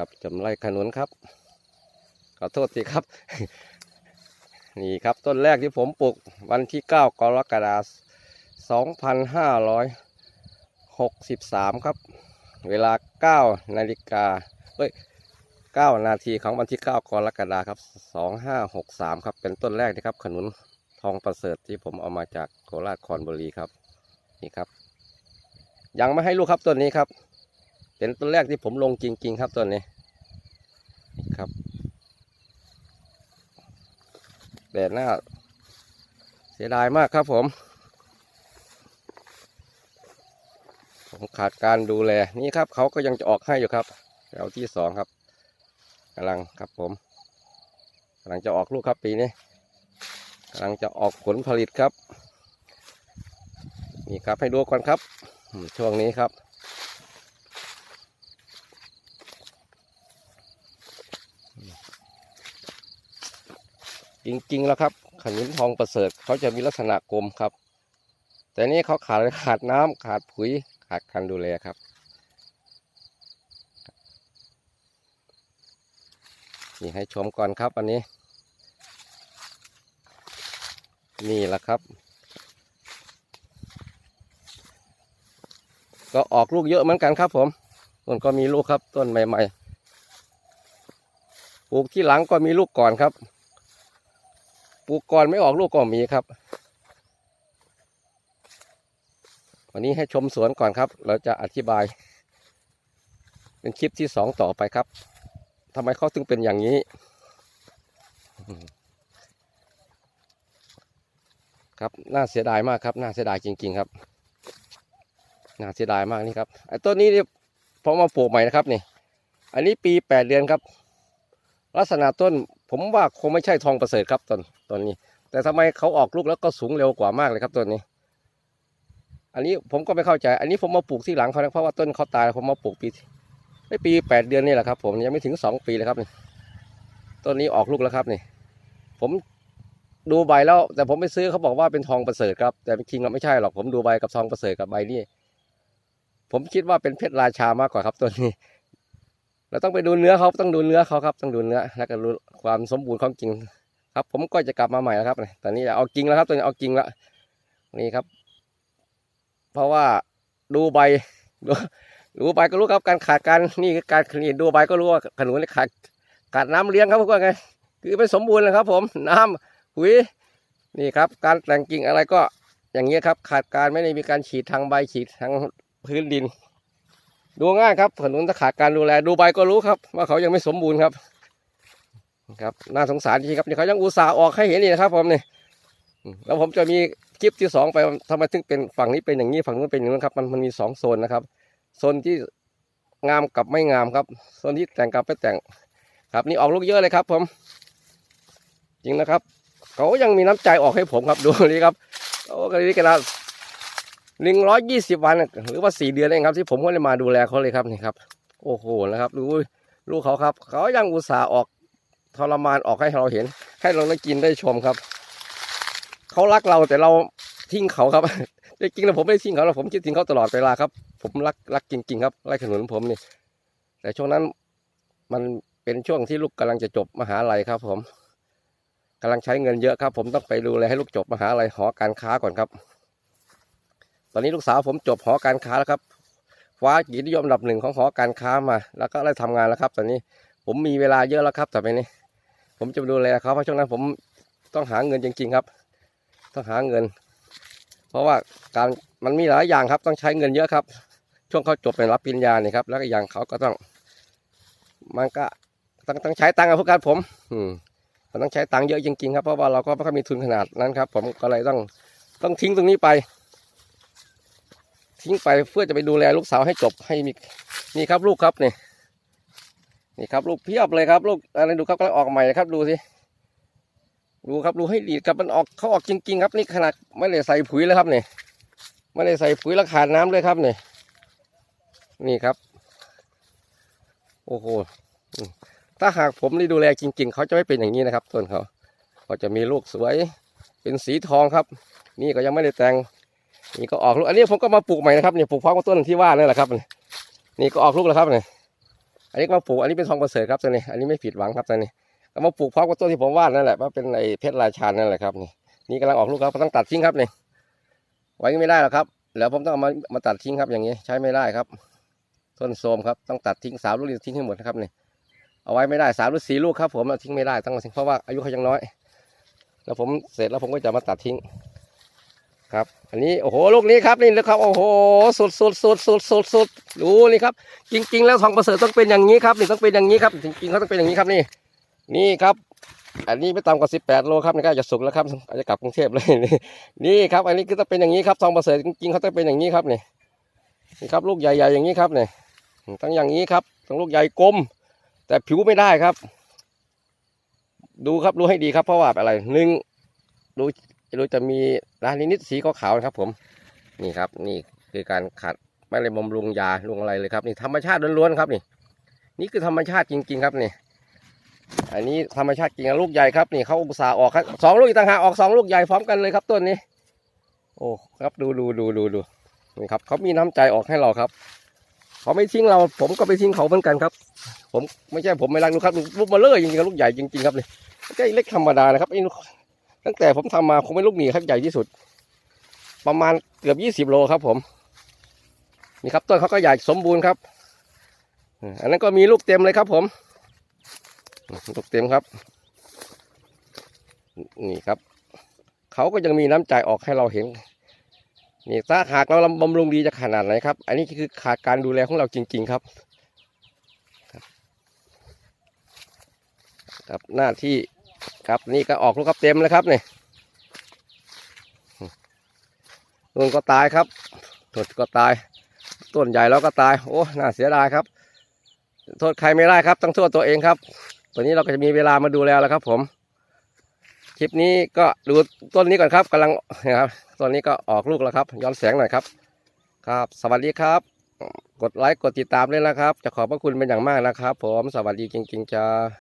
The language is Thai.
ครับจำไรขนุนครับ ขอโทษทีครับ นี่ครับต้นแรกที่ผมปลูกวันที่ 9 กรกฎาคม2563 ครับ เวลา 9 นาฬิกาเอ้ย 9 นาทีของวันที่ 9 กรกฎาคมครับ 2563 ครับ เป็นต้นแรกนะครับ ขนุนทองประเสริฐที่ผมเอามาจากโคราชคอนบุรีครับ นี่ครับ ยังไม่ให้ลูกครับต้นนี้ครับ เป็นต้นแรกที่ผมลงจริง ๆ ครับต้นนี้ครับแดดหน้า เสียดายมากครับผม ผมขาดการดูแลนี่ครับ เขาก็ยังจะออกให้อยู่ครับแถวที่สองครับกำลังครับผมกำลังจะออกลูกครับปีนี้กำลังจะออกผลผลิตครับ นี่ครับให้ดูก่อนครับ ช่วงนี้ครับ จริงๆแล้วครับขนุนทองประเสริฐเขาจะมีลักษณะกลมครับ แต่นี่เขาขาดขาดน้ำขาดปุ๋ยขาดการดูแลครับ นี่ให้ชมก่อนครับอันนี้ นี่แหละครับ ก็ออกลูกเยอะเหมือนกันครับผมต้นก็มีลูกครับต้นใหม่ๆปลูกที่หลังก็มีลูกก่อนครับ ปลูกก่อนไม่ออกลูกก็มีครับ วันนี้ให้ชมสวนก่อนครับ เราจะอธิบาย เป็นคลิปที่สองต่อไปครับทำไมเขาถึงเป็นอย่างนี้ ครับน่าเสียดายมากครับ น่าเสียดายจริง ๆ ครับ น่าเสียดายมากนี่ครับไอ้ต้นนี้เนี่ยผมมาปลูกใหม่นะครับนี่ อันนี้ปีแปดเดือนครับ ลักษณะต้น ผมว่าคงไม่ใช่ทองประเสริฐครับต้นต้นนี้ แต่ทำไมเขาออกลูกแล้วก็สูงเร็วกว่ามากเลยครับต้นนี้ อันนี้ผมก็ไม่เข้าใจ อันนี้ผมมาปลูกที่หลังเขานะเพราะว่าต้นเขาตายผมมาปลูกปีไม่ปีแปดเดือนนี่แหละครับ ผมยังไม่ถึงสองปีเลยครับนี่ต้นนี้ออกลูกแล้วครับนี่ ผมดูใบแล้ว แต่ผมไปซื้อเขาบอกว่าเป็นทองประเสริฐครับ แต่จริงๆก็ไม่ใช่หรอกผมดูใบกับทองประเสริฐกับใบนี่ผมคิดว่าเป็นเพชรราชามากกว่าครับต้นนี้ เราต้องไปดูเนื้อเขาต้องดูเนื้อเขาครับต้องดูเนื้อแล้วก็รู้ความสมบูรณ์ของกิ่งครับ ผมก็จะกลับมาใหม่แล้วครับตอนนี้เอากิ่งแล้วครับตอนนี้เอากิ่งแล้วนี่ครับ เพราะว่าดูใบดูดูใบก็รู้ครับการขาดการนี่คือการนี่ดูใบก็รู้ว่าขนุนขาดขาดน้ำเลี้ยงครับพวกไงคือไม่สมบูรณ์นะครับ ผมน้ำปุ๋ยนี่ครับ การแต่งกิ่งอะไรก็อย่างเงี้ยครับ ขาดการไม่ได้มีการฉีดทางใบฉีดทางพื้นดิน ดูง่ายครับขนุนถ้าขาดการดูแลดูใบก็รู้ครับ ว่าเขายังไม่สมบูรณ์ครับ ครับน่าสงสารจริงครับนี่เขายังอุตส่าห์ออกให้เห็นนี่นะครับ ผมนี่แล้วผมจะมีคลิปที่สองไปทำไมถึงเป็นฝั่งนี้เป็นอย่างนี้ฝั่งนู้นเป็นอย่างนู้นครับ มันมันมีสองโซนนะครับโซนที่งามกับไม่งามครับโซนที่แต่งกับไม่แต่ง ครับนี่ออกลูกเยอะเลยครับ ผม จริงนะครับ เขายังมีน้ำใจออกให้ผมครับดูนี่ครับโอ้กระดิกระดา หนึ่งร้อยยี่สิบวันหรือว่าสี่เดือนเองครับที่ผมก็ได้มาดูแลเขาเลยครับนี่ครับ โอ้โหนะครับดูลูกเขาครับ เขายังอุตส่าห์ออกทรมานออกให้เราเห็น ให้เราได้กินได้ชมครับเขารักเราแต่เราทิ้งเขาครับจริงๆแล้วผมไม่ได้ทิ้งเขาหรอกผมคิดถึงเขาตลอดเวลาครับ ผมรักรักจริงๆ ครับไร่ขนุนผมนี่ แต่ช่วงนั้นมันเป็นช่วงที่ลูกกำลังจะจบมหาลัยครับ ผมกำลังใช้เงินเยอะครับ ผมต้องไปดูแลให้ลูกจบมหาลัยหอการค้าก่อนครับ ตอนนี้ลูกสาวผมจบหอการค้าแล้วครับคว้ากียรตินิยมอันดับหนึ่งของหอการค้ามา แล้วก็ได้ทำงานแล้วครับ ตอนนี้ผมมีเวลาเยอะแล้วครับต่อไปนี้ ผมจะดูแลเขาเพราะช่วงนั้นผมต้องหาเงินจริง ๆครับ ต้องหาเงิน เพราะว่าการมันมีหลายอย่างครับ ต้องใช้เงินเยอะครับ ช่วงเขาจบเป็นรับปริญญาเนี่ยครับแล้วก็อย่างเขาก็ต้อง มันก็ต้องต้องใช้ตังค์กับพวกกันผม อืมมันต้องใช้ตังค์เยอะจริงๆครับเพราะว่าเราก็ไม่ค่อยมีทุนขนาดนั้นครับ ผมก็เลยต้องต้องทิ้งตรงนี้ไป ทิ้งไปเพื่อจะไปดูแลลูกสาวให้จบให้มีนี่ครับลูกครับนี่นี่ครับลูกเพียบเลยครับ ลูกอะไรดูครับกำลังออกใหม่ครับดูสิดูครับดูให้ดีครับมันออกเขาออกจริง ๆ ครับนี่ขนาดไม่ได้ใส่ปุ๋ยแล้วครับนี่ไม่ได้ใส่ปุ๋ยแล้วขาดน้ำเลยครับนี่นี่ครับ โอ้โหถ้าหากผมได้ดูแลจริง ๆเขาจะไม่เป็นอย่างนี้นะครับต้นเขาเขาจะมีลูกสวยเป็นสีทองครับ นี่ก็ยังไม่ได้แต่ง นี่ก็ออกลูก อันนี้ผมก็มาปลูกใหม่นะครับเนี่ยปลูกพร้อมกับต้นที่ว่านี่นแหละครับ นี่ก็ออกลูกแล้วครับนี่อันนี้ก็มาปลูก อันนี้เป็นทองประเสริฐครับตัวนี้ อันนี้ไม่ผิดหวังครับตัวนี้ก็มาปลูกพร้อมกับต้นที่ผมว่านั่นแหละว่าเป็นไอ้เพชรราชานั่นแหละครับนี่ นี่กำลังออกลูกครับต้องตัดทิ้งครับนี่ไว้ไม่ได้หรอกครับ แล้วผมต้องเอามามาตัดทิ้งครับอย่างนี้ ใช้ไม่ได้ครับ ต้นโทรมครับต้องตัดทิ้งสามลูกนี่ทิ้งให้หมดนะครับนี่เอาไว้ไม่ได้สามหรือสี่ลูกครับ ผมเอาทิ้งไม่ได้ต้องเอาทิ้งเพราะว่าอายุเขายังน้อย แล้วผมเสร็จแล้วผมก็จะมาตัดทิ้ง ครับ อันนี้โอ้โหลูกนี้ครับนี่นะครับโอ้โหสุดสุดสุดสุดสุดสุดดูนี่ครับ จริง ๆ แล้วทองประเสริฐต้องเป็นอย่างนี้ครับนี่ต้องเป็นอย่างนี้ครับ จริงๆเขาต้องเป็นอย่างนี้ครับนี่ นี่ครับอันนี้ไม่ต่ำกว่าสิบแปดโลครับนี่ก็จะสุกแล้วครับอาจจะกลับกรุงเทพเลยนี่นี่ครับ อันนี้คือต้องเป็นอย่างนี้ครับทองประเสริฐจริงๆเขาต้องเป็นอย่างนี้ครับนี่นี่ครับลูกใหญ่ๆอย่างนี้ครับนี่ต้องอย่างนี้ครับต้องลูกใหญ่กลม แต่ผิวไม่ได้ครับ ดูครับดูให้ดีครับเพราะว่าอะไรหนึ่งดู ดูจะมีร้านนิดสีขาวๆนะครับผมนี่ครับ นี่คือการขัดไม่ได้บำรุงยาลุงอะไรเลยครับ นี่ธรรมชาติล้วนๆครับนี่ นี่คือธรรมชาติจริง ๆ ครับนี่ อันนี้ธรรมชาติจริงลูกใหญ่ครับนี่เขาอุตส่าห์ออกครับสองลูกอีกต่างหากออกสองลูกใหญ่พร้อมกันเลยครับต้นนี้ โอ้ครับดูดูดูดูดูนี่ครับเขามีน้ำใจออกให้เราครับเขาไม่ทิ้งเรา ผมก็ไปทิ้งเขาเหมือนกันครับ ผมไม่ใช่ผมไม่รักลูกครับลูกมาเลยจริงๆครับลูกใหญ่จริงๆครับนี่ไม่ใช่เล็กธรรมดานะครับไอ้ ตั้งแต่ผมทำมาคงไม่ลูกหมีครับใหญ่ที่สุด ประมาณเกือบยี่สิบโลครับ ผมนี่ครับต้นเขาก็ใหญ่สมบูรณ์ครับอันนั้นก็มีลูกเต็มเลยครับ ผมลูกเต็มครับ นี่ครับเขาก็ยังมีน้ำใจออกให้เราเห็นนี่ถ้าหากเราบำรุงดีจะขนาดไหนครับ อันนี้คือขาดการดูแลของเราจริง ๆครับ ครับ หน้าที่ ครับนี่ก็ออกลูกครับเต็มเลยครับนี่ต้นก็ตายครับต้นก็ตาย ต้นใหญ่แล้วก็ตาย โอ้น่าเสียดายครับ โทษใครไม่ได้ครับต้องโทษตัวเองครับตัวนี้เราก็จะมีเวลามาดูแลแล้วครับ ผม คลิปนี้ก็ดูต้นนี้ก่อนครับกำลังนะครับต้นนี้ก็ออกลูกแล้วครับ ย้อนแสงหน่อยครับ ครับ สวัสดีครับ กดไลค์กดติดตามเลยนะครับ จะขอบพระคุณเป็นอย่างมากนะครับ ผมสวัสดีจริงๆจ้า